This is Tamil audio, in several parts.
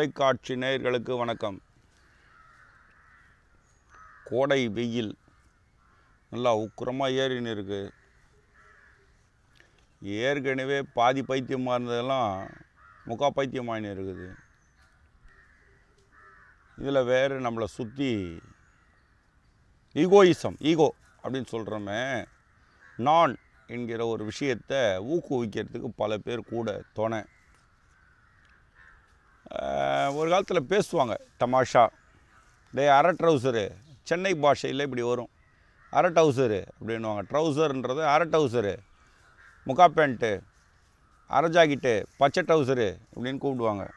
தொலைக்காட்சி நேயர்களுக்கு வணக்கம். கோடை வெயில் நல்லா உக்கிரமாக ஏறின்னு இருக்கு ஏற்கனவே பாதி பைத்தியமாக இருந்ததெல்லாம் முக்கா பைத்தியமாயின்னு இருக்குது இதில் வேறு நம்மளை சுற்றி ஈகோயிசம் ஈகோ அப்படின்னு சொல்கிறோமே நான் என்கிற ஒரு விஷயத்தை ஊக்குவிக்கிறதுக்கு பல பேர் கூட துணை. ஒரு காலத்தில் பேசுவாங்க தமாஷா. டே அரை ட்ரௌசரு. சென்னை பாஷையில் இப்படி வரும். அரை ட்ரௌசரு. அப்படின்னுவாங்க. ட்ரௌசருன்றது அரை ட்ரௌசரு. முக்கா பேண்ட்டு. அரை ஜாக்கெட்டு. பச்சை ட்ரௌசரு. அப்படின்னு கூப்பிடுவாங்க.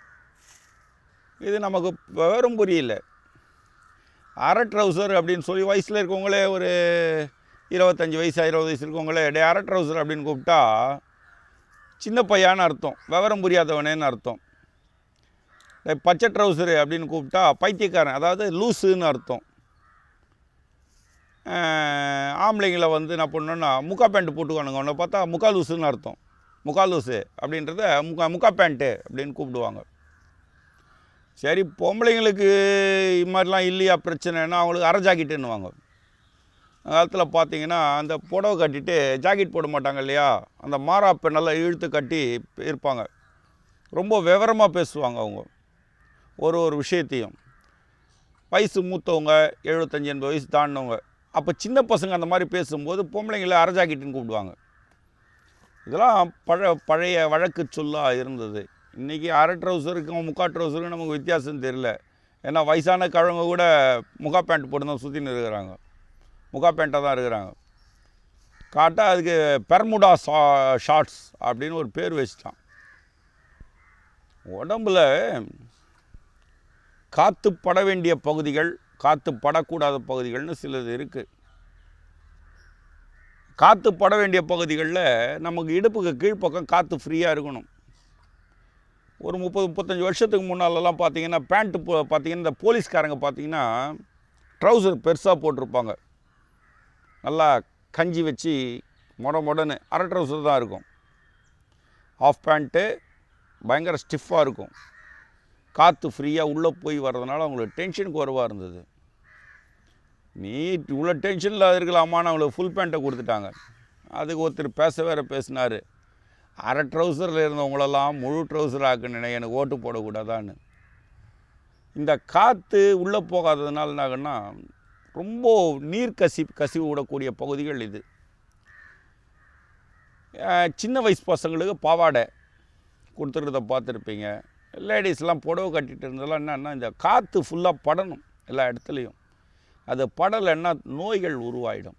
இது நமக்கு விவரம் புரியல. அரை ட்ரௌசர் அப்படின்னு சொல்லி வயசில் இருக்கவங்களே ஒரு இருபத்தஞ்சி வயசு இருபது வயசு இருக்கவங்களே டே அரை ட்ரௌசர் அப்படின்னு கூப்பிட்டா சின்ன பையான்னு அர்த்தம். விவரம் புரியாதவனேன்னு அர்த்தம். பச்சை ட்ரௌசரு அப்படின்னு கூப்பிட்டா பைத்தியக்காரன் அதாவது லூஸுன்னு அர்த்தம். ஆம்பளைங்களை வந்து என்ன பண்ணோன்னா முக்கா பேண்ட்டு போட்டுக்கானுங்க உன்னை பார்த்தா முக்கா லூஸுன்னு அர்த்தம். முக்கா லூஸு அப்படின்றத முக்கா முக்கா பேண்ட்டு அப்படின்னு கூப்பிடுவாங்க. சரி பொம்பளைங்களுக்கு இது மாதிரிலாம் இல்லையா பிரச்சனைன்னா அவங்களுக்கு அரை ஜாக்கெட்டுன்னுவாங்க. அந்த காலத்தில் பார்த்தீங்கன்னா அந்த புடவை கட்டிட்டு ஜாக்கெட் போட மாட்டாங்க இல்லையா? அந்த மாறாப்பை நல்லா இழுத்து கட்டி இருப்பாங்க. ரொம்ப விவரமாக பேசுவாங்க அவங்க. ஒரு ஒரு விஷயத்தையும். வயசு மூத்தவங்க எழுபத்தஞ்சி எண்பது வயசு தாண்டினவங்க அப்போ சின்ன பசங்க அந்த மாதிரி பேசும்போது பொம்பளைங்களை அரைஜாக்கிட்டுன்னு கூப்பிடுவாங்க. இதெல்லாம் பழ பழைய வழக்கு சொல்லாக இருந்தது. இன்றைக்கி அரை ட்ரௌசருக்கும் முக்கா ட்ரௌசருக்கும் நமக்கு வித்தியாசம் தெரியல. ஏன்னா வயசான கழவங்க கூட முகா பேண்ட் போட்டு தான் சுற்றின்னு இருக்கிறாங்க. முகா பேண்ட்டாக தான் இருக்கிறாங்க. காட்டாக அதுக்கு பெர்முடா ஷா ஷார்ட்ஸ் அப்படின்னு ஒரு பேர் வச்சிட்டான். உடம்புல காற்று பட வேண்டிய பகுதிகள் காற்று படக்கூடாத பகுதிகள்னு சிலது இருக்குது காற்று பட வேண்டிய பகுதிகளில் நமக்கு இடுப்புக்கு கீழ்ப்பக்கம் காற்று ஃப்ரீயாக இருக்கணும். ஒரு முப்பது முப்பத்தஞ்சு வருஷத்துக்கு முன்னாலெல்லாம் பார்த்தீங்கன்னா பேண்ட்டு போ பார்த்தீங்கன்னா இந்த போலீஸ்காரங்க பார்த்தீங்கன்னா ட்ரௌசர் பெருசாக போட்டிருப்பாங்க. நல்லா கஞ்சி வச்சு மொட மொடன்னு அரை ட்ரௌசர் தான் இருக்கும். ஆஃப் பேண்ட்டு பயங்கர ஸ்டிஃபாக இருக்கும். காற்று ஃப்ரீயாக உள்ளே போய் வர்றதுனால அவங்களுக்கு டென்ஷன் குறைவாக இருந்தது. நீ இவ்வளோ டென்ஷனில் இருக்கலாமான்னு அவங்களுக்கு ஃபுல் பேண்ட்டை கொடுத்துட்டாங்க. அதுக்கு ஒருத்தர் பேச வேற பேசினார். அரை ட்ரௌசரில் இருந்தவங்களெல்லாம் முழு ட்ரௌசர் ஆக்குன்னு எனக்கு ஓட்டு போடக்கூடாதான்னு. இந்த காற்று உள்ளே போகாததுனால என்னாகன்னா ரொம்ப நீர் கசி கசிவு விடக்கூடிய பகுதிகள் இது. சின்ன வயசு பசங்களுக்கு பாவாடை கொடுத்துருக்கிறத பார்த்துருப்பீங்க. லேடிஸ்லாம் புடவை கட்டிகிட்டு இருந்ததெல்லாம் என்னென்னா இந்த காற்று ஃபுல்லாக படணும் எல்லா இடத்துலையும். அது படலைன்னா நோய்கள் உருவாயிடும்.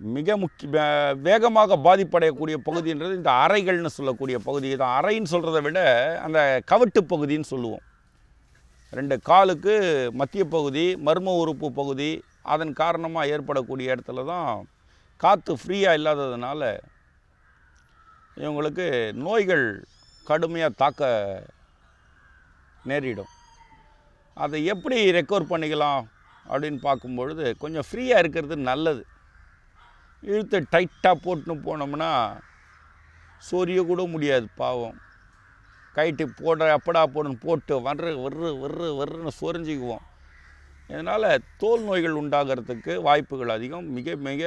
மிக முக்கிய வேகமாக பாதிப்படையக்கூடிய பகுதின்றது இந்த அறைகள்னு சொல்லக்கூடிய பகுதி. தான் அறைன்னு சொல்கிறத விட அந்த கவட்டு பகுதின்னு சொல்லுவோம். ரெண்டு காலுக்கு மத்திய பகுதி மர்ம உறுப்பு பகுதி அதன் காரணமாக ஏற்படக்கூடிய இடத்துல தான் காற்று ஃப்ரீயாக இல்லாததுனால இவங்களுக்கு நோய்கள் கடுமையாக தாக்க நேரிடும். அதை எப்படி ரெக்கவர் பண்ணிக்கலாம் அப்படின்னு பார்க்கும்பொழுது கொஞ்சம் ஃப்ரீயாக இருக்கிறது நல்லது. இழுத்து டைட்டாக போட்டுன்னு போனோம்னா சொரிய கூட முடியாது பாவம். கைட்டு போட அப்படா போடுன்னு போட்டு வர்ற வர்ற வர்ற வர்றன்னு சொரிஞ்சிக்குவோம். இதனால் தோல் நோய்கள் உண்டாகிறதுக்கு வாய்ப்புகள் அதிகம். மிக மிக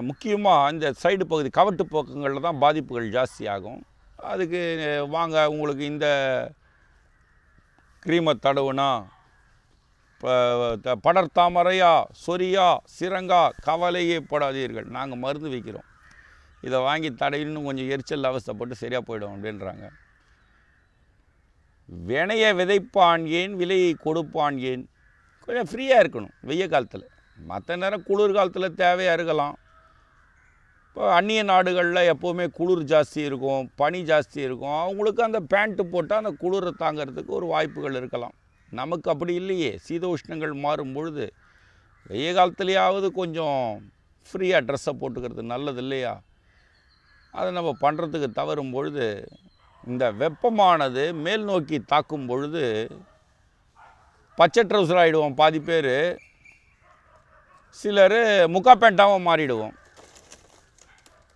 முக்கியமாக இந்த சைடு பகுதி கவட்டு பக்கங்களில் தான் பாதிப்புகள் ஜாஸ்தியாகும். அதுக்கு வாங்க உங்களுக்கு இந்த க்ரீமை தடவுனா ப- த- சொரியா சிரங்கா கவலையே படாதீர்கள். நாங்கள் மருந்து வைக்கிறோம். இதை வாங்கி தடவின்னு கொஞ்சம் எரிச்சல் அவஸ்தைப்பட்டு சரியாக போயிடும் அப்படின்றாங்க. வினைய விதைப்பான் ஏன்? விலையை கொடுப்பான் ஏன்? கொஞ்சம் ஃப்ரீயாக இருக்கணும் வெய்ய காலத்தில். மற்ற நேரம் குளிர் காலத்தில் தேவையாக இருக்கலாம். இப்போ அந்நிய நாடுகளில் எப்போவுமே குளிர் ஜாஸ்தி இருக்கும் பனி ஜாஸ்தி இருக்கும். அவங்களுக்கு அந்த பேண்ட்டு போட்டால் அந்த குளிரை தாங்கிறதுக்கு ஒரு வாய்ப்புகள் இருக்கலாம். நமக்கு அப்படி இல்லையே. சீத உஷ்ணங்கள் மாறும் பொழுது வெய்ய காலத்துலேயாவது கொஞ்சம் ஃப்ரீயாக ட்ரெஸ்ஸை போட்டுக்கிறது நல்லது இல்லையா? அதை நம்ம பண்ணுறதுக்கு தவறும் பொழுது இந்த வெப்பமானது மேல் நோக்கி தாக்கும் பொழுது பச்சை ட்ரௌசர் ஆகிடுவோம் பாதி பேர். சிலர் முக்கா பேண்ட்டாகவும் மாறிடுவோம்.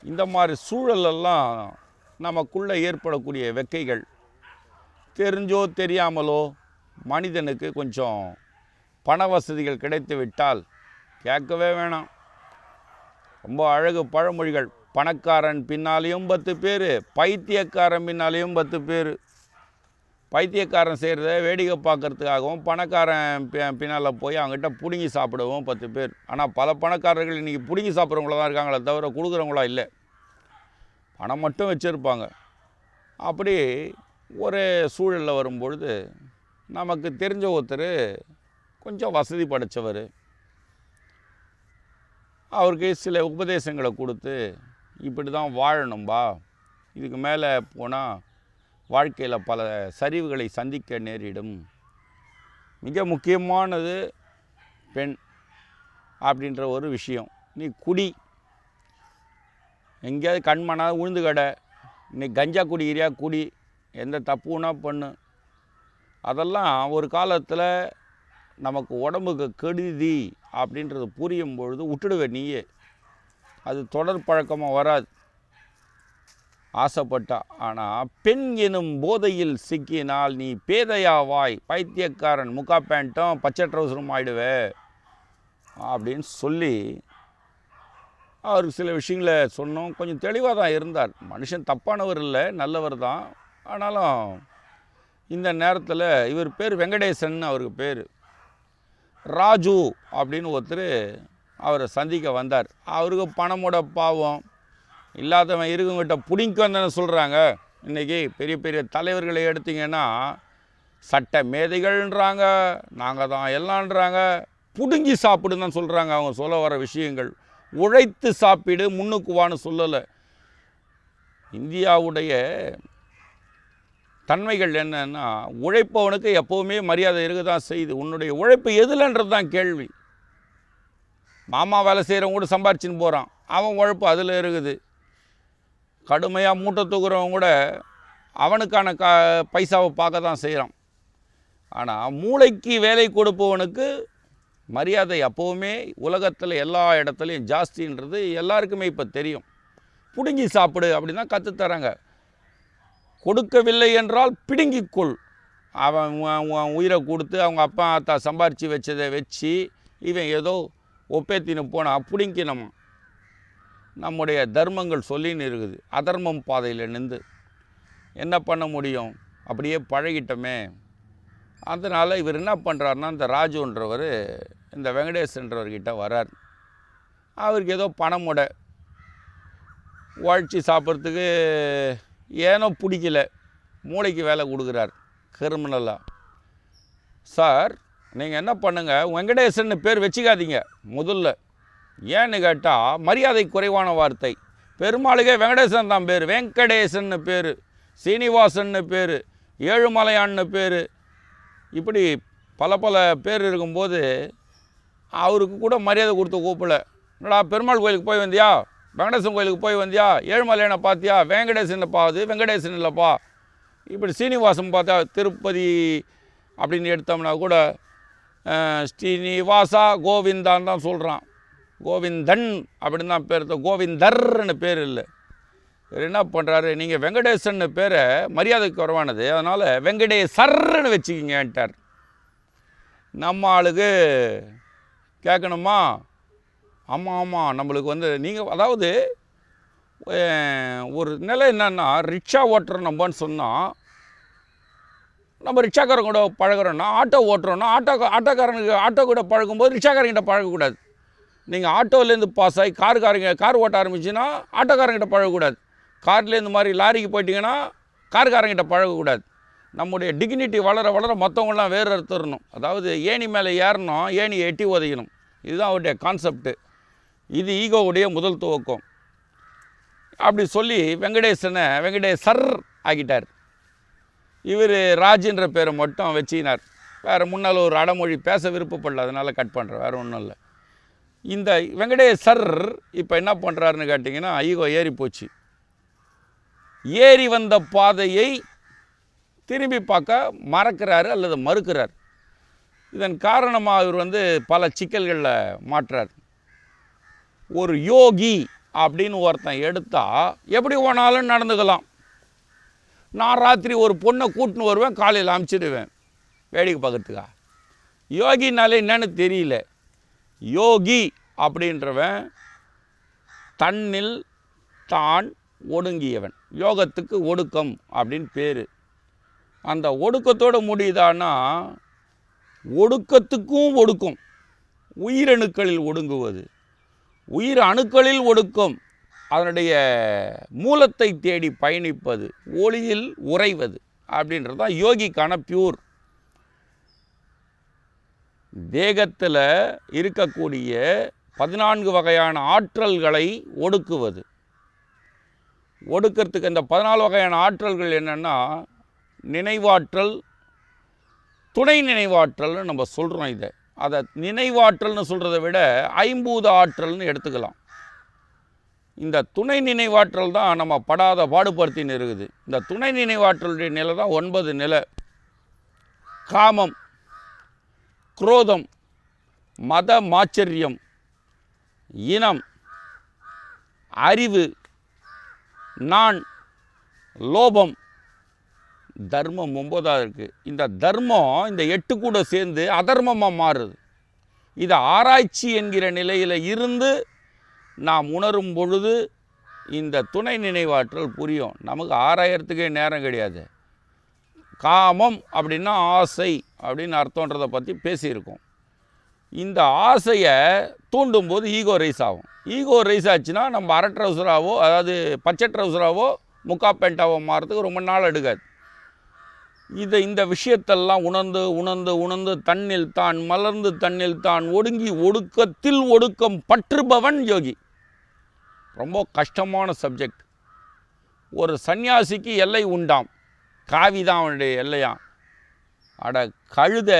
இந்த மாதிரி சூழலெல்லாம் நமக்குள்ளே ஏற்படக்கூடிய வெக்கைகள். தெரிஞ்சோ தெரியாமலோ மனிதனுக்கு கொஞ்சம் பண வசதிகள் கிடைத்து விட்டால் கேட்கவே வேணாம். ரொம்ப அழகு பழமொழிகள். பணக்காரன் பின்னாலேயும் பத்து பேர் பைத்தியக்காரன் பின்னாலேயும் பத்து பேர். பைத்தியக்காரன் செய்கிறத வேடிக்கை பார்க்கறதுக்காகவும் பணக்காரன் பின்னால் போய் அவங்ககிட்ட பிடுங்கி சாப்பிடுவோம் பத்து பேர். ஆனால் பல பணக்காரர்கள் இன்றைக்கி பிடுங்கி சாப்பிட்றவங்கள தான் இருக்காங்களே தவிர கொடுக்குறவங்களா இல்லை. பணம் மட்டும் வச்சுருப்பாங்க. அப்படி ஒரு சூழலில் வரும்பொழுது நமக்கு தெரிஞ்ச ஒருத்தர் கொஞ்சம் வசதி படைச்சவர். அவருக்கு சில உபதேசங்களை கொடுத்து இப்படி தான் வாழணும்பா. இதுக்கு மேலே போனால் வாழ்க்கையில் பல சரிவுகளை சந்திக்க நேரிடும். மிக முக்கியமானது பெண் அப்படின்ற ஒரு விஷயம். நீ குடி. எங்கேயாவது கண்மனா உளுந்து கடை. நீ கஞ்சா குடிக்கிறியா? குடி. எந்த தப்புனா பண்ணு. அதெல்லாம் ஒரு காலத்தில் நமக்கு உடம்புக்கு கெடுதி அப்படின்றது புரியும் பொழுது விட்டுடுவேன் நீயே. அது தொடர் பழக்கமாக வராது. ஆசைப்பட்டா. ஆனால் பெண் எனும் போதையில் சிக்கினால் நீ பேதையாவாய் பைத்தியக்காரன் முக்கா பேண்ட்டும் பச்சை ட்ரௌசரும் ஆயிடுவே. அப்படின்னு சொல்லி அவருக்கு சில விஷயங்களை சொன்னோம். கொஞ்சம் தெளிவாக தான் இருந்தார். மனுஷன் தப்பானவர் இல்லை நல்லவர் தான். ஆனாலும் இந்த நேரத்தில் இவர் பேர் வெங்கடேசன் அவருக்கு பேர். ராஜு அப்படின்னு ஒருத்தர் அவரை சந்திக்க வந்தார். அவருக்கு பணமோட பாவம். இல்லாதவன் இருக்கவங்கிட்ட பிடிங்கன்னு தானே சொல்கிறாங்க இன்றைக்கி பெரிய பெரிய தலைவர்களை எடுத்தீங்கன்னா சட்ட மேதைகள்ன்றாங்க நாங்கள் தான் எல்லாம்ன்றாங்க பிடுங்கி சாப்பிடுன்னு தான் சொல்கிறாங்க அவங்க சொல்ல வர விஷயங்கள். உழைத்து சாப்பிடு முன்னுக்குவான்னு சொல்லலை. இந்தியாவுடைய தன்மைகள் என்னன்னா உழைப்பவனுக்கு எப்போவுமே மரியாதை இருக்க தான் செய்யுது. உன்னுடைய உழைப்பு எதுலன்றது தான் கேள்வி. மாமா வேலை செய்கிறவங்க கூட சம்பாரிச்சின்னு போகிறான் அவன் உழைப்பு அதில் இருக்குது. கடுமையாக மூட்டை தூக்குறவன் கூட அவனுக்கான க பைசாவை பார்க்க தான் செய்கிறான் ஆனால் மூளைக்கு வேலை கொடுப்பவனுக்கு மரியாதை அப்போவுமே உலகத்தில் எல்லா இடத்துலையும் ஜாஸ்தின்றது எல்லாருக்குமே இப்போ தெரியும். பிடுங்கி சாப்பிடு அப்படின்னு தான் கற்றுத்தராங்க கொடுக்கவில்லை என்றால் பிடுங்கிக்கொள் அவன் உயிரை கொடுத்து அவங்க அப்பா அத்தா சம்பாரித்து வச்சதை வச்சு இவன் ஏதோ ஒப்பேத்தின்னு போனால் பிடிங்கினமா? நம்முடைய தர்மங்கள் சொல்லின்னு இருக்குது அதர்மம் பாதையில் நின்று என்ன பண்ண முடியும்? அப்படியே பழகிட்டோமே. அதனால் இவர் என்ன பண்ணுறாருன்னா இந்த ராஜுன்றவர் இந்த வெங்கடேஷ்ன்றவர்கிட்ட வரார் அவருக்கு ஏதோ பணமுட உழைச்சி சாப்பிட்றதுக்கு ஏனோ பிடிக்கல. மூளைக்கு வேலை கொடுக்குறார் கிரிமினலாக சார் நீங்கள் என்ன பண்ணுங்கள் வெங்கடேசன் பேர் வச்சுக்காதீங்க முதல்ல. ஏன்னு கேட்டால் மரியாதை குறைவான வார்த்தை. பெருமாளுக்கே வெங்கடேசன் தான் பேர். வெங்கடேசன்னு பேர். சீனிவாசன்னு பேர். ஏழுமலையான்னு பேர். இப்படி பல பல பேர் இருக்கும்போது அவருக்கு கூட மரியாதை கொடுத்து கூப்பிடல. என்னடா பெருமாள் கோயிலுக்கு போய் வந்தியா? வெங்கடேசன் கோயிலுக்கு போய் வந்தியா? ஏழுமலையானை பார்த்தியா வெங்கடேசன் பாது வெங்கடேசன் இல்லைப்பா. இப்படி சீனிவாசன் பார்த்தா திருப்பதி அப்படின்னு எடுத்தோம்னா கூட ஸ்ரீனிவாசா கோவிந்தான்னு தான் சொல்கிறான் கோவிந்தன் அப்படின்னு தான் பேர். கோவிந்தர்னு பேர் இல்லை. இவர் என்ன பண்ணுறாரு நீங்கள் வெங்கடேசன் பேரை மரியாதைக்கு குறைவானது. அதனால் வெங்கடேசர்னு வச்சுக்கிங்கன்ட்டார் நம்ம ஆளுக்கு கேட்கணுமா? ஆமாம் ஆமாம் நம்மளுக்கு வந்து நீங்கள் அதாவது ஒரு நிலை என்னென்னா ரிக்ஷா ஓட்டுறோம் நம்மன்னு சொன்னால் நம்ம ரிக்ஷாக்காரங்க கூட பழகிறோன்னா ஆட்டோ ஓட்டுறோன்னா ஆட்டோ ஆட்டோக்காரனுக்கு ஆட்டோ கூட பழகும்போது ரிக்ஷாக்காரங்கிட்ட பழகக்கூடாது. நீங்கள் ஆட்டோலேருந்து பாஸ் ஆகி காருக்காரங்க கார் ஓட்ட ஆரம்பிச்சுன்னா ஆட்டோக்காரங்கிட்ட பழகக்கூடாது. கார்லேருந்து மாதிரி லாரிக்கு போயிட்டீங்கன்னா கார்காரங்கிட்ட பழகக்கூடாது. நம்முடைய டிக்னிட்டி வளர வளர மற்றவங்களாம் வேறு அறுத்துடணும் அதாவது ஏணி மேலே ஏறணும் ஏணியை எட்டி உதையணும் இதுதான் அவருடைய கான்செப்ட்டு இது ஈகோவுடைய முதல் துவக்கம். அப்படி சொல்லி வெங்கடேசனை வெங்கடேசர் ஆக்கிட்டார். இவர் ராஜின்ற பேரை மட்டும் வச்சினார் வேறு முன்னால் ஒரு அடமொழி பேச விருப்பப்படல அதனால் கட் பண்ணுறேன் வேறு ஒன்றும் இல்லை. இந்த வெங்கடேசர் இப்போ என்ன பண்ணுறாருன்னு கேட்டிங்கன்னா ஈகோ ஏறி போச்சு. ஏறி வந்த பாதையை திரும்பி பார்க்க மறக்கிறாரு அல்லது மறுக்கிறார். இதன் காரணமாக இவர் வந்து பல சிக்கல்களில் மாற்றார். ஒரு யோகி அப்படின்னு ஒருத்தன் எடுத்தால் எப்படி போனாலும் நடந்துக்கலாம். நான் ராத்திரி ஒரு பொண்ணை கூட்டின்னு வருவேன் காலையில் அமுச்சிடுவேன் வேடிக்கை பார்க்குறதுக்கா? யோகினாலே என்னன்னு தெரியல. யோகி அப்படின்றவன் தன்னில் தான் ஒடுங்கியவன். யோகத்துக்கு ஒடுக்கம் அப்படின்னு பேர். அந்த ஒடுக்கத்தோட முடியுதான்னா ஒடுக்கத்துக்கும் ஒடுக்கம். உயிரணுக்களில் ஒடுங்குவது. உயிர் அணுக்களில் ஒடுக்கம். அதனுடைய மூலத்தை தேடி பயணிப்பது. ஒளியில் உறைவது அப்படின்றது தான் யோகிக்கான பியூர் தேகத்தில் இருக்கக்கூடிய பதினான்கு வகையான ஆற்றல்களை ஒடுக்குவது. ஒடுக்கிறதுக்கு இந்த பதினாலு வகையான ஆற்றல்கள் என்னென்னா நினைவாற்றல் துணை நினைவாற்றல்னு நம்ம சொல்கிறோம் இதை. அதை நினைவாற்றல்னு சொல்கிறத விட ஐம்பூத ஆற்றல்னு எடுத்துக்கலாம். இந்த துணை நினைவாற்றல் தான் நம்ம படாத பாடுபடுத்தின்னு இருக்குது. இந்த துணை நினைவாற்றலுடைய நிலை தான் ஒன்பது நிலை. காமம். குரோதம் மத மாச்சரியம் இனம் அறிவு நான் லோபம் தர்மம் ஒம்பதாக இருக்குது இந்த தர்மம் இந்த எட்டு கூட சேர்ந்து அதர்மமாக மாறுது. இது ஆராய்ச்சி என்கிற நிலையில் இருந்து நாம் உணரும் பொழுது இந்த துணை நினைவாற்றல் புரியும். நமக்கு ஆராயறதுக்கே நேரம் கிடையாது. காமம் அப்படின்னா ஆசை. அப்படின்னு அர்த்தன்றதை பற்றி பேசியிருக்கோம். இந்த ஆசையை தூண்டும்போது ஈகோ ரைஸ் ஆகும். ஈகோ ரைஸ் ஆச்சுன்னா நம்ம அரை ட்ரௌசராகவோ அதாவது பச்சை ட்ரௌசராகவோ முக்கா பேண்ட்டாவோ மாறதுக்கு ரொம்ப நாள் எடுக்காது. இதை இந்த விஷயத்தெல்லாம் உணர்ந்து உணர்ந்து உணர்ந்து தன்னில் தான் மலர்ந்து தன்னில் தான் ஒடுங்கி ஒடுக்கத்தில் ஒடுக்கம் பற்றுபவன் யோகி. ரொம்ப கஷ்டமான சப்ஜெக்ட் ஒரு சன்னியாசிக்கு எல்லை உண்டாம். காவி தான் அவனுடைய எல்லையாம். அட கழுத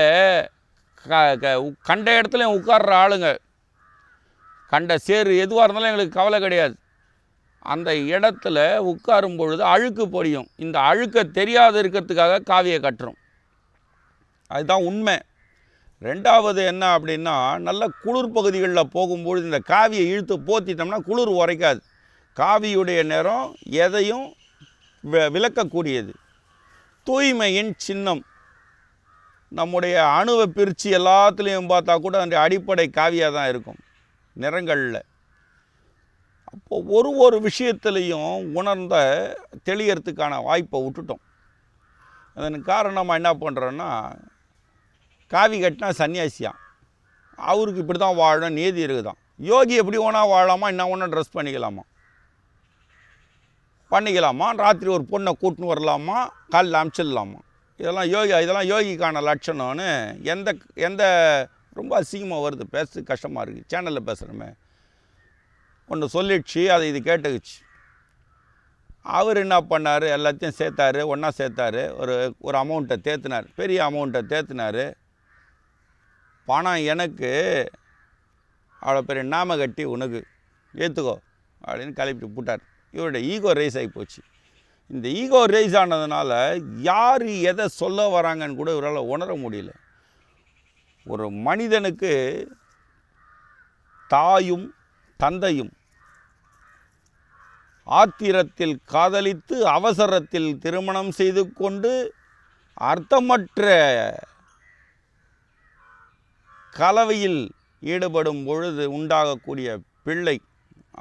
க கண்ட இடத்துல உட்கார்ற ஆளுங்க. கண்ட சேரு எதுவாக இருந்தாலும் எங்களுக்கு கவலை கிடையாது. அந்த இடத்துல உட்காரும் பொழுது அழுக்கு பொடியும் இந்த அழுக்கை தெரியாத இருக்கிறதுக்காக காவியை கட்டுறோம். அதுதான் உண்மை. ரெண்டாவது என்ன அப்படின்னா நல்ல குளிர் பகுதிகளில் போகும்பொழுது இந்த காவியை இழுத்து போத்திட்டோம்னா குளிர் உரைக்காது. காவியுடைய நிறம் எதையும் விளக்கக்கூடியது. தூய்மையின் சின்னம். நம்முடைய அணுவை பிரித்து எல்லாத்துலேயும் பார்த்தா கூட அந்த அடிப்படை காவியாக தான் இருக்கும். நிறங்களில். அப்போது ஒரு ஒரு விஷயத்துலேயும் உணர்ந்த தெளியறதுக்கான வாய்ப்பை விட்டுட்டோம். அதன் காரணமாக என்ன பண்ணுறோன்னா காவி கட்டினா சன்னியாசியான் அவருக்கு இப்படி தான் வாழணும் நீதி இருக்குதான். யோகி எப்படி ஒன்றா வாழலாமா என்ன ஒன்றா ட்ரெஸ் பண்ணிக்கலாமா? பண்ணிக்கலாமா? ராத்திரி ஒரு பொண்ணை கூட்டின்னு வரலாமா? காலில் அமுச்சிடலாமா? இதெல்லாம் யோகி இதெல்லாம் யோகிக்கான லட்சணம்னு எந்த எந்த ரொம்ப அசிங்கமாக வருது. பேச கஷ்டமாக இருக்குது சேனலில் பேசுகிறோமே ஒன்று சொல்லிடுச்சு அதை இது கேட்டுக்குச்சு. அவர் என்ன பண்ணார்? எல்லாத்தையும் சேர்த்தாரு ஒன்றா சேர்த்தாரு. ஒரு ஒரு அமௌண்ட்டை தேத்துனார். பெரிய அமௌண்ட்டை தேத்துனார். பணம் எனக்கு அவ்வளோ பெரிய நாம கட்டி உனக்கு. ஏற்றுக்கோ அப்படின்னு கிளப்பி போட்டார். இவருடைய ஈகோ ரைஸ் ஆகி போச்சு. இந்த ஈகோ ரேஸ் ஆனதுனால யார் எதை சொல்ல வராங்கன்னு கூட இவரால் உணர முடியல. ஒரு மனிதனுக்கு தாயும் தந்தையும் ஆத்திரத்தில் காதலித்து அவசரத்தில் திருமணம் செய்து கொண்டு அர்த்தமற்ற கலவையில் ஈடுபடும் பொழுது உண்டாகக்கூடிய பிள்ளை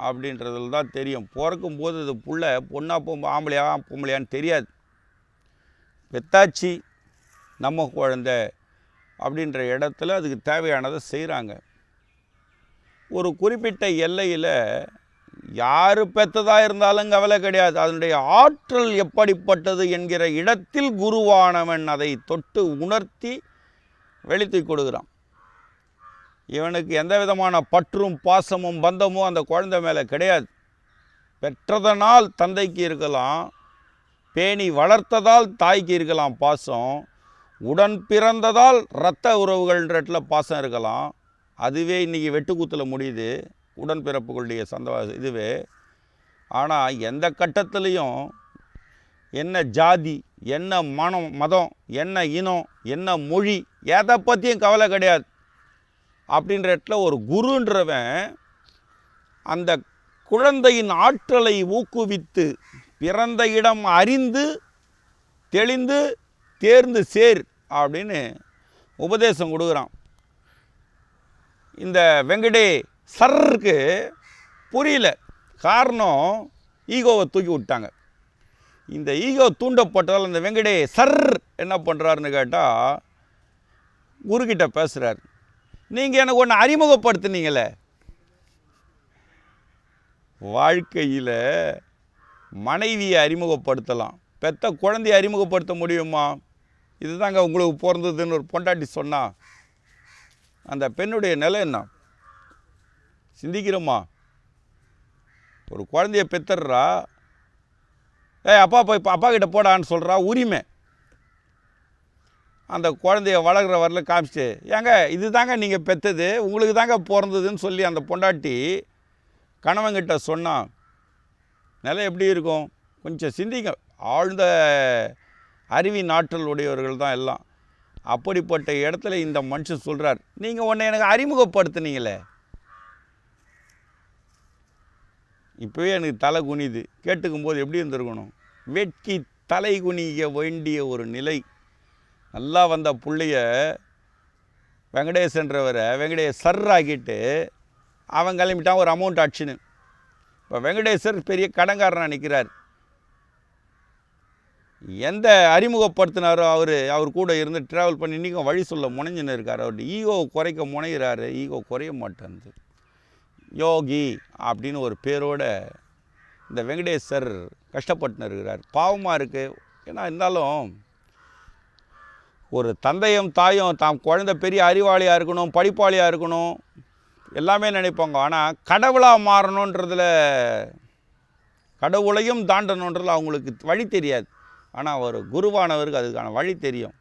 அப்படின்றதுல தான் தெரியும். பிறக்கும் போது இது புள்ள பொண்ணா பொம்பை ஆம்பளையா பொம்பளையான்னு தெரியாது. பெத்தாச்சி நம்ம குழந்த அப்படின்ற இடத்துல அதுக்கு தேவையானதை செய்கிறாங்க ஒரு குறிப்பிட்ட எல்லையில் யார் பெற்றதாக இருந்தாலும் கவலை கிடையாது. அதனுடைய ஆற்றல் எப்படிப்பட்டது என்கிற இடத்தில் குருவானவன் அதை தொட்டு உணர்த்தி வெளித்து கொடுக்குறான். இவனுக்கு எந்த விதமான பற்றும் பாசமும் பந்தமும் அந்த குழந்தை மேலே கிடையாது. பெற்றதனால் தந்தைக்கு இருக்கலாம் பேணி வளர்த்ததால் தாய்க்கு இருக்கலாம் பாசம் உடன் பிறந்ததால் இரத்த இடத்துல பாசம் இருக்கலாம். அதுவே இன்றைக்கி வெட்டுக்கூத்தில் முடியுது உடன்பிறப்புகளுடைய சந்த இதுவே. ஆனால் எந்த கட்டத்துலேயும் என்ன ஜாதி என்ன மனம் மதம் என்ன இனம் என்ன மொழி எதை பற்றியும் கவலை கிடையாது. அப்படின்ற இடத்துல ஒரு குருன்றவன் அந்த குழந்தையின் ஆற்றலை ஊக்குவித்து பிறந்த இடம் அறிந்து தெளிந்து தேர்ந்து சேர் அப்படின்னு உபதேசம் கொடுக்குறான். இந்த வெங்கடே சர்ருக்கு புரியல. காரணம் ஈகோவை தூக்கி விட்டாங்க. இந்த ஈகோ தூண்டப்பட்டதால் இந்த வெங்கடே சர் என்ன பண்ணுறாருன்னு கேட்டால் குருக்கிட்ட பேசுகிறாரு நீங்கள் எனக்கு ஒன்று அறிமுகப்படுத்துனீங்களே. வாழ்க்கையில் மனைவியை அறிமுகப்படுத்தலாம். பெத்த குழந்தையை அறிமுகப்படுத்த முடியுமா? இதுதாங்க உங்களுக்கு பிறந்ததுன்னு ஒரு பொண்டாட்டி சொன்னா அந்த பெண்ணுடைய நிலை என்ன? சிந்திக்கிறோமா? ஒரு குழந்தைய பெத்துடுறா. ஏய் அப்பா போய் அப்பா கிட்ட போடான்னு சொல்கிறா உரிமை. அந்த குழந்தைய வளர்கிற வரல காமிச்சிட்டு ஏங்க இது தாங்க நீங்கள் பெத்தது உங்களுக்கு தாங்க பிறந்ததுன்னு சொல்லி அந்த பொண்டாட்டி கணவன்கிட்ட சொன்னான் நிலை எப்படி இருக்கும்? கொஞ்சம் சிந்திங்க. ஆழ்ந்த அறிவி ஆற்றல் உடையவர்கள் தான் எல்லாம். அப்படிப்பட்ட இடத்துல இந்த மனுஷன் சொல்கிறார் நீங்கள் உன்னை எனக்கு அறிமுகப்படுத்துனீங்களே. இப்போவே எனக்கு தலை குனிது கேட்டுக்கும் போது எப்படி இருந்திருக்கணும்? வெட்கி தலை குனிய வேண்டிய ஒரு நிலை. நல்லா வந்த புள்ளைய வெங்கடேசன்றவரை வெங்கடேஷ் சர் ஆக்கிட்டு அவன் கிளம்பிட்டான் ஒரு அமௌண்ட் ஆச்சுன்னு. இப்போ வெங்கடேசர் பெரிய கடன்காரனாக நிற்கிறார் எந்த அறிமுகப்படுத்தினாரோ அவர் அவர் கூட இருந்து ட்ராவல் பண்ணி இன்றைக்கும் வழி சொல்ல முனைஞ்சுன்னு இருக்கார். அவருடைய ஈகோ குறைக்க முனைகிறாரு ஈகோ குறைய மாட்டேன்து யோகி அப்படின்னு ஒரு பேரோட இந்த வெங்கடேசர் கஷ்டப்பட்டுன்னு இருக்கிறார். பாவமாக இருக்குது ஏன்னா இருந்தாலும் ஒரு தந்தையும் தாயும் தாம் குழந்தை பெரிய அறிவாளியாக இருக்கணும் படிப்பாளியாக இருக்கணும் எல்லாமே நினைப்பாங்க. ஆனால் கடவுளாக மாறணுன்றதில் கடவுளையும் தாண்டணுன்றதில் அவங்களுக்கு வழி தெரியாது. ஆனால் ஒரு குருவானவருக்கு அதுக்கான வழி தெரியும்.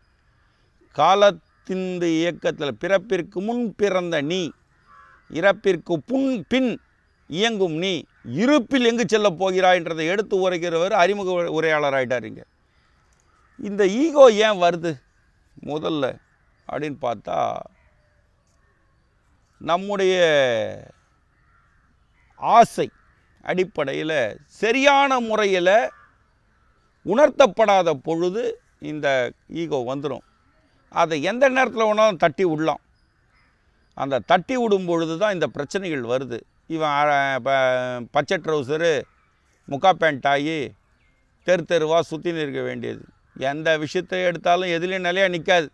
காலத்தின் இயக்கத்தில் பிறப்பிற்கு முன் பிறந்த நீ இறப்பிற்கு புன் பின் இயங்கும் நீ இருப்பில் எங்கு செல்ல போகிறாய்ன்றதை எடுத்து உரைக்கிறவர் அறிமுக உரையாளர் ஆயிட்டாருங்க இந்த ஈகோ ஏன் வருது? முதல்ல அப்படின்னு பார்த்தா நம்முடைய ஆசை அடிப்படையில் சரியான முறையில் உணர்த்தப்படாத பொழுது இந்த ஈகோ வந்துடும் அதை எந்த நேரத்தில் வேணாலும் தட்டி விடலாம். அந்த தட்டி விடும் பொழுது தான் இந்த பிரச்சனைகள் வருது. இவன் ப- பச்சை ட்ரௌசரு முக்கா பேண்ட் ஆகி தெரு தெருவாக சுற்றின்னு இருக்க வேண்டியது. எந்த விஷயத்தை எடுத்தாலும் எதுலேயும் நிலையாக நிற்காது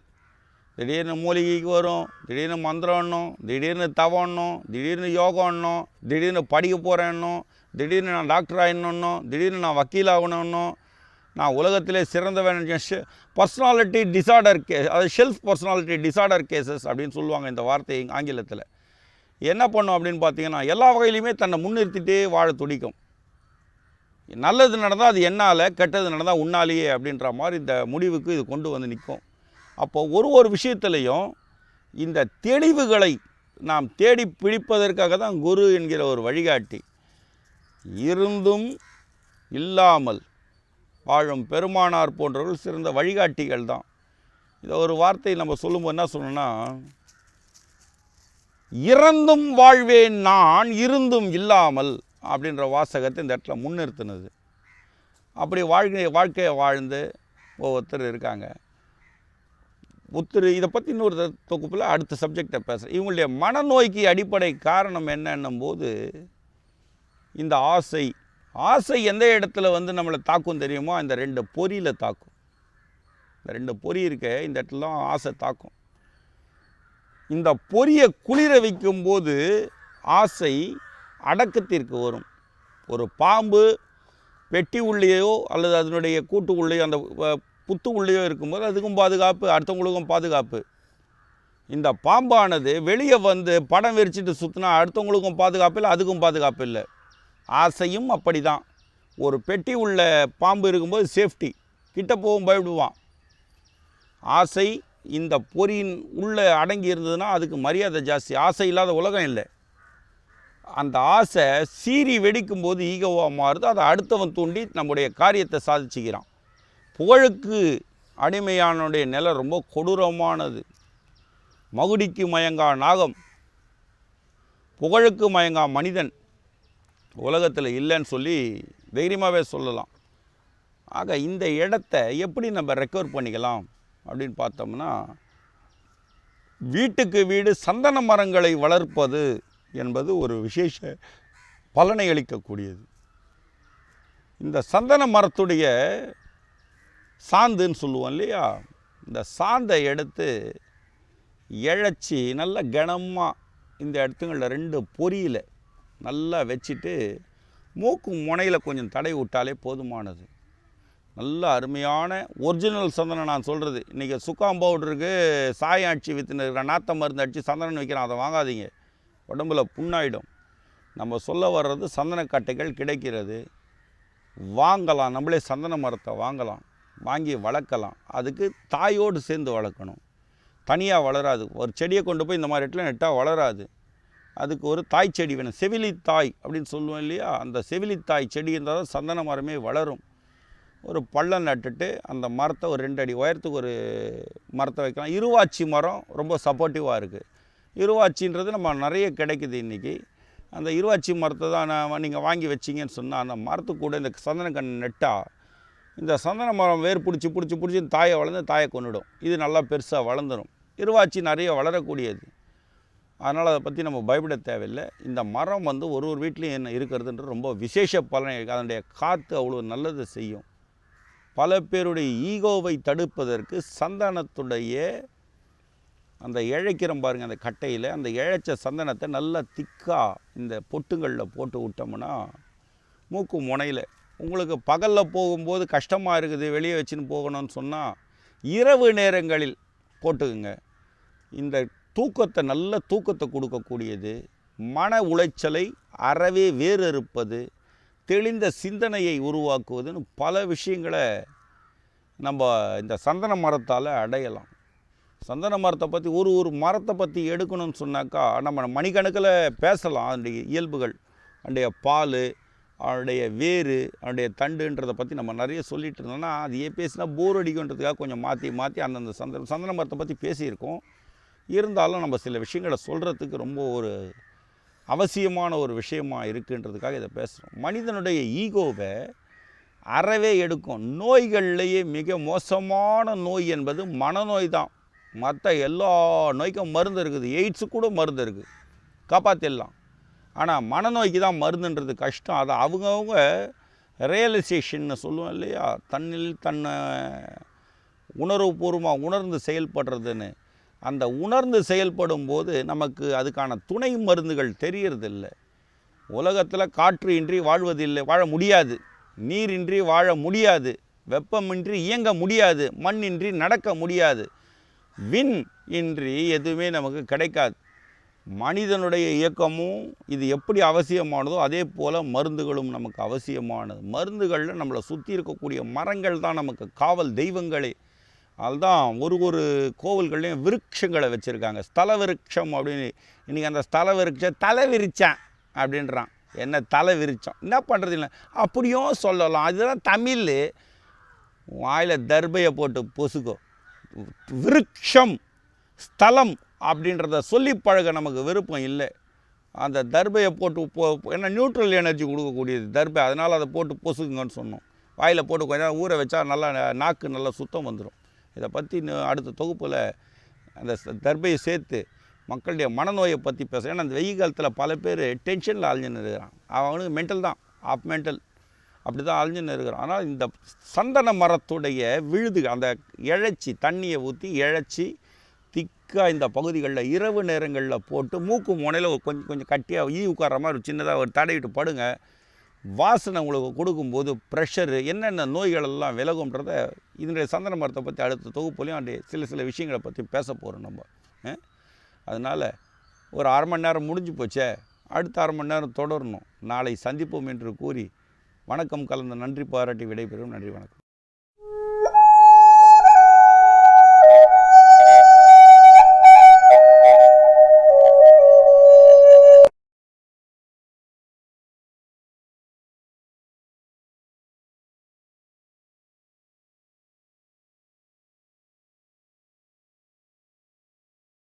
திடீர்னு மூலிகைக்கு வரும் திடீர்னு மந்திரம்னும் திடீர்னு தவம்னும் திடீர்னு யோகம்னும் திடீர்னு படிக்க போகிறேன்னும் திடீர்னு நான் டாக்டர் ஆகிடணும் திடீர்னு நான் வக்கீல் ஆகணும்னும் நான் உலகத்திலே சிறந்தவன் பர்சனாலிட்டி டிசார்டர் கேஸ் அதாவது ஷெல்ஃப் பர்சனாலிட்டி டிசார்டர் கேசஸ் அப்படின்னு சொல்லுவாங்க இந்த வார்த்தை ஆங்கிலத்தில். என்ன பண்ணும் அப்படின்னு பார்த்தீங்கன்னா எல்லா வகையிலையுமே தன்னை முன்னிறுத்திட்டே வாழ துடிக்கும். நல்லது நடந்தால் அது என்னால் கெட்டது நடந்தால் உன்னாலேயே அப்படின்ற மாதிரி இந்த முடிவுக்கு இது கொண்டு வந்து நிற்கும் அப்போது ஒரு ஒரு விஷயத்துலையும் இந்த தெளிவுகளை நாம் தேடி பிடிப்பதற்காக தான் குரு என்கிற ஒரு வழிகாட்டி. இருந்தும் இல்லாமல் வாழும் பெருமானார் போன்றவர்கள் சிறந்த வழிகாட்டிகள் தான். இதை ஒரு வார்த்தை நம்ம சொல்லும்போது என்ன சொல்லணும்னா இறந்தும் வாழ்வேன் நான் இருந்தும் இல்லாமல் அப்படின்ற வாசகத்தை இந்த இடத்துல முன்னிறுத்தினது. அப்படி வாழ்க்கை வாழ்க்கையை வாழ்ந்து ஒவ்வொருத்தர் இருக்காங்க. ஒருத்தர் இதை பற்றி இன்னொரு த- தொகுப்பில் அடுத்த சப்ஜெக்டை பேசுகிறேன் இவங்களுடைய மனநோய்க்கு அடிப்படை காரணம் என்னன்னும் போது இந்த ஆசை ஆசை எந்த இடத்துல வந்து நம்மளை தாக்கும் தெரியுமோ இந்த ரெண்டு பொறியில் தாக்கும். இந்த ரெண்டு பொறி இருக்க இந்த இடத்துல தான் ஆசை தாக்கும். இந்த பொறியை குளிர வைக்கும்போது ஆசை அடக்கத்திற்கு வரும். ஒரு பாம்பு வெட்டி உள்ளேயோ அல்லது அதனுடைய கூட்டு உள்ளேயோ அந்த புத்து உள்ளேயோ இருக்கும்போது அதுக்கும் பாதுகாப்பு அடுத்தவங்களுக்கும் பாதுகாப்பு. இந்த பாம்பானது வெளியே வந்து படம் விரிச்சிட்டு சுற்றினா அடுத்தவங்களுக்கும் பாதுகாப்பு இல்லை அதுக்கும் பாதுகாப்பு இல்லை. ஆசையும் அப்படி தான் ஒரு பெட்டி உள்ள பாம்பு இருக்கும்போது சேஃப்டி. கிட்ட போகும் பயப்படுவான். ஆசை இந்த பொறியின் உள்ளே அடங்கி இருந்ததுன்னா அதுக்கு மரியாதை ஜாஸ்தி. ஆசை இல்லாத உலகம் இல்லை. அந்த ஆசை சீறி வெடிக்கும்போது ஈகோவாக மாறுது. அதை அடுத்தவன் தூண்டி நம்முடைய காரியத்தை சாதிச்சுக்கிறான். புகழுக்கு அடிமையானுடைய நிலை ரொம்ப கொடூரமானது. மகுடிக்கு மயங்கா நாகம் புகழுக்கு மயங்கா மனிதன். உலகத்தில் இல்லைன்னு சொல்லி தைரியமாகவே சொல்லலாம். ஆக இந்த இடத்த எப்படி நம்ம ரெக்கவர் பண்ணிக்கலாம் அப்படின்னு பார்த்தோம்னா வீட்டுக்கு வீடு சந்தன மரங்களை வளர்ப்பது என்பது ஒரு விசேஷ பலனை அளிக்கக்கூடியது. இந்த சந்தன மரத்துடைய சாந்துன்னு சொல்லுவோம் இல்லையா? இந்த சாந்தை எடுத்து இழைச்சி நல்ல கனமாக இந்த இடத்துங்களில் ரெண்டு பொரியில் நல்லா வச்சுட்டு மூக்கு முனையில் கொஞ்சம் தடை விட்டாலே போதுமானது. நல்ல அருமையான ஒரிஜினல் சந்தனம் நான் சொல்கிறது இன்றைக்கி சுக்காம் பவுடருக்கு சாயம் அடிச்சு விற்றுன்னு இருக்கிற நாத்த மருந்து அடித்து சந்தனம் வைக்கிறான் அதை வாங்காதீங்க. உடம்புல புண்ணாயிடும். நம்ம சொல்ல வர்றது சந்தனக்கட்டைகள் கிடைக்கிறது. வாங்கலாம். நம்மளே சந்தன மரத்தை வாங்கலாம். வாங்கி வளர்க்கலாம். அதுக்கு தாயோடு சேர்ந்து வளர்க்கணும். தனியாக வளராது. ஒரு செடியை கொண்டு போய் இந்த மாதிரி இடத்துல நட்டால் வளராது. அதுக்கு ஒரு தாய் செடி வேணும். செவிலித்தாய் அப்படின்னு சொல்லுவோம் இல்லையா? அந்த செவிலித்தாய் செடி இருந்தால் தான் சந்தன மரமே வளரும். ஒரு பள்ளம் நட்டுட்டு அந்த மரத்தை ஒரு ரெண்டு அடி உயரத்துக்கு ஒரு மரத்தை வைக்கலாம். இருவாச்சி மரம் ரொம்ப சப்போர்ட்டிவாக இருக்குது இருவாச்சின்றது நம்ம நிறைய கிடைக்குது இன்றைக்கி அந்த இருவாச்சி மரத்தை தான் நான் நீங்கள் வாங்கி வச்சிங்கன்னு சொன்னால் அந்த மரத்துக்கூட கூட இந்த சந்தனக்கண் கண் நட்டால் இந்த சந்தன மரம் வேர் பிடிச்சி பிடிச்சி பிடிச்சி தாயை வளர்ந்து தாயை கொண்டுடும் இது நல்லா பெருசாக வளர்ந்துடும் இருவாச்சி நிறைய வளரக்கூடியது. அதனால் அதை பற்றி நம்ம பயப்பட தேவையில்லை. இந்த மரம் வந்து ஒரு ஒரு வீட்லேயும் என்ன இருக்கிறதுன்ற ரொம்ப விசேஷ பலனை அதனுடைய காற்று அவ்வளோ நல்லது செய்யும். பல பேருடைய ஈகோவை தடுப்பதற்கு சந்தனத்துடைய அந்த இழைக்கிறோம் பாருங்கள் அந்த கட்டையில். அந்த இழைச்ச சந்தனத்தை நல்லா திக்காக இந்த பொட்டுங்களில் போட்டு விட்டோம்னா மூக்கு முனையில். உங்களுக்கு பகலில் போகும்போது கஷ்டமாக இருக்குது வெளியே வச்சுன்னு போகணும்னு சொன்னால் இரவு நேரங்களில் போட்டுக்குங்க. இந்த தூக்கத்தை நல்ல தூக்கத்தை கொடுக்கக்கூடியது. மன உளைச்சலை அறவே வேறறுப்பது. தெளிந்த சிந்தனையை உருவாக்குவதுன்னு பல விஷயங்களை நம்ம இந்த சந்தன மரத்தால் அடையலாம். சந்தன மரத்தை பற்றி ஒரு ஒரு மரத்தை பற்றி எடுக்கணும்னு சொன்னாக்கா நம்ம மணிக்கணக்கில் பேசலாம் அதனுடைய இயல்புகள். அதனுடைய பால் அதனுடைய வேர் அதனுடைய தண்டுன்றதை பற்றி நம்ம நிறைய சொல்லிட்டு இருந்தோம்னா அது ஏன் பேசினா போர் அடிக்குன்றதுக்காக கொஞ்சம் மாற்றி மாற்றி அந்தந்த சந்தன சந்தன மரத்தை பற்றி பேசியிருக்கோம். இருந்தாலும் நம்ம சில விஷயங்களை சொல்கிறதுக்கு ரொம்ப ஒரு அவசியமான ஒரு விஷயமாக இருக்குன்றதுக்காக இதை பேசுகிறோம் மனிதனுடைய ஈகோவை அறவே எடுக்கும். நோய்கள்லேயே மிக மோசமான நோய் என்பது மனநோய் தான். மற்ற எல்லா நோய்க்கும் மருந்து இருக்குது. எய்ட்ஸு கூட மருந்து இருக்குது காப்பாற்றிடலாம் ஆனால் மனநோய்க்கு தான் மருந்துன்றது கஷ்டம். அதை அவங்கவுங்க ரியலைசேஷன்னு சொல்லுவோம் இல்லையா? தன்னில் தன்னை உணர்வுபூர்வமாக உணர்ந்து செயல்படுறதுன்னு. அந்த உணர்ந்து செயல்படும் போது நமக்கு அதுக்கான துணை மருந்துகள் தெரியறதில்ல. உலகத்தில் காற்று இன்றி வாழ்வதில்லை வாழ முடியாது. நீரின்றி வாழ முடியாது. வெப்பமின்றி இயங்க முடியாது. மண்ணின்றி நடக்க முடியாது. விண் இன்றி எதுவுமே நமக்கு கிடைக்காது. மனிதனுடைய இயக்கமும் இது எப்படி அவசியமானதோ அதே போல் மருந்துகளும் நமக்கு அவசியமானது. மருந்துகளில் நம்மளை சுற்றி இருக்கக்கூடிய மரங்கள் தான் நமக்கு காவல் தெய்வங்களே. அதுதான் ஒரு ஒரு கோவில்கள்லையும் விருட்சங்களை வச்சுருக்காங்க. ஸ்தல விருட்சம் அப்படின்னு இன்றைக்கி அந்த ஸ்தல விருட்ச தலை விரிச்சேன் அப்படின்றான். என்ன தலை விரிச்சோம் என்ன பண்ணுறது இல்லை. அப்படியும் சொல்லலாம். அதுதான் தமிழ். வாயில் தர்பையை போட்டு பொசுக்கோ விருட்சம் ஸ்தலம் அப்படின்றத சொல்லி பழக நமக்கு விருப்பம் இல்லை. அந்த தர்பையை போட்டு போ ஏன்னா நியூட்ரல் எனர்ஜி கொடுக்கக்கூடியது தர்பை. அதனால் அதை போட்டு பொசுக்குங்கன்னு சொன்னோம். வாயில் போட்டு கொஞ்ச நேரம் ஊற வச்சா நல்லா நாக்கு நல்லா சுத்தம் வந்துடும் இதை பற்றி அடுத்த தொகுப்பில் அந்த தர்பையை சேர்த்து மக்களுடைய மனநோயை பற்றி பேசுகிறேன் ஏன்னா அந்த வெயில் காலத்தில் பல பேர் டென்ஷனில் அழிஞ்சுன்னு இருக்கிறான் அவனுக்கு மென்டல் தான் ஆஃப் மென்டல் அப்படி தான் அழிஞ்சுன்னு இருக்கிறோம். ஆனால் இந்த சந்தன மரத்துடைய விழுது அந்த இழைச்சி தண்ணியை ஊற்றி இழைச்சி திக்காக இந்த பகுதிகளில் இரவு நேரங்களில் போட்டு மூக்கு முனையில் கொஞ்சம் கொஞ்சம் கட்டியாக ஈ உட்கார மாதிரி ஒரு சின்னதாக ஒரு தடவிட்டு படுங்க. வாசனை உங்களுக்கு கொடுக்கும்போது ப்ரெஷரு என்னென்ன நோய்களெல்லாம் விலகும்ன்றத இதனுடைய சந்தன மரத்தை பற்றி அடுத்த தொகுப்புலையும் அப்படி சில சில விஷயங்களை பற்றி பேச போகிறோம் நம்ம. அதனால் ஒரு அரை மணி நேரம் முடிஞ்சு போச்சே அடுத்த அரை மணி நேரம் தொடரணும். நாளை சந்திப்போம் என்று கூறி வணக்கம் கலந்த நன்றி பாராட்டி விடைபெறும். நன்றி வணக்கம்.